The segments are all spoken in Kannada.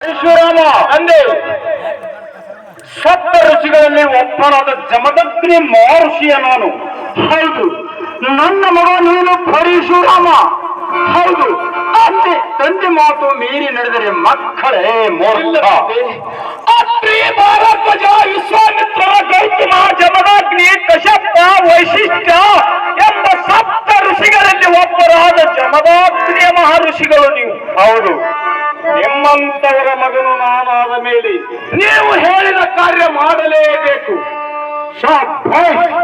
ಪರಶುರಾಮ ಅಂದೆ! ಸಪ್ತ ಋಷಿಗಳಲ್ಲಿ ಒಬ್ಬನಾದ ಜಮದಗ್ನಿ ಮಹರ್ಷಿಯ ನಾನು. ಹೌದು ನನ್ನ ಮಗ ನೀನು ಪರಶುರಾಮ ಹೌದು ಅತ್ತೆ ತಂದೆ ಮಾತು ಮೀರಿ ನಡೆದರೆ ಮಕ್ಕಳೇ ಮೂರ್ಖ ಅತ್ರಿ ಭಾರದ್ವಜ ವಿಶ್ವಾಮಿತ್ರ ಗೌತಮ ಜಮದಗ್ನಿ ಕಶಪ್ಪ ವೈಶಿಷ್ಟ್ಯ ಎಂಬ ಸಪ್ತ ಋಷಿಗಳಲ್ಲಿ ಒಬ್ಬರಾದ ಜಮದಾಗ್ನಿಯ ಮಹರ್ಷಿಗಳು ನೀವು. ಹೌದು. ನಿಮ್ಮಂತವರ ಮಗನು ನಾನಾದ ಮೇಲೆ ನೀವು ಹೇಳಿದ ಕಾರ್ಯ ಮಾಡಲೇಬೇಕು.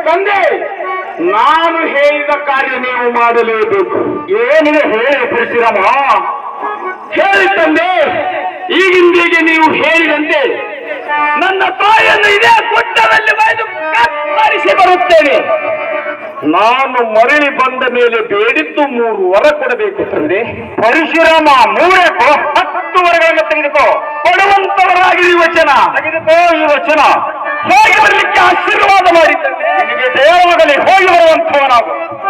ತಂದೆ, ನಾನು ಹೇಳಿದ ಕಾರ್ಯ ನೀವು ಮಾಡಲೇಬೇಕು. ಏನಿದೆ ಹೇಳಿ ಪರಶುರಾಮ ಹೇಳಿ ತಂದೆ, ಈಗಿಂದೀಗೆ ನೀವು ಹೇಳಿದಂತೆ ನನ್ನ ತಾಯಿಯನ್ನು ಇದೇ ಗುಡ್ಡದಲ್ಲಿ ಬಯದು ಕತ್ತರಿಸಿ ಬರುತ್ತೇನೆ. ನಾನು ಮರಳಿ ಬಂದ ಮೇಲೆ ಬೇಡಿದ್ದು ಮೂರು ವರ ಕೊಡಬೇಕು ತಂದೆ. ಪರಶುರಾಮ, ಮೂರೇ ಕೊ ಹತ್ತು ವರಗಳನ್ನು ತೆಗೆದುಕೋ. ಕೊಡುವಂತವರಾಗಿ ಈ ವಚನ. ತೆಗೆದುಕೋ ಈ ವಚನ. ಹೋಗಿ ಬರಲಿಕ್ಕೆ ಆಶೀರ್ವಾದ ಮಾಡಿ ನಿಮಗೆ ದೇವಾಗಲಿ ಹೋಗಿ ಬರುವಂತವನಾಗು ಎಲ್ಲ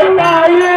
पाई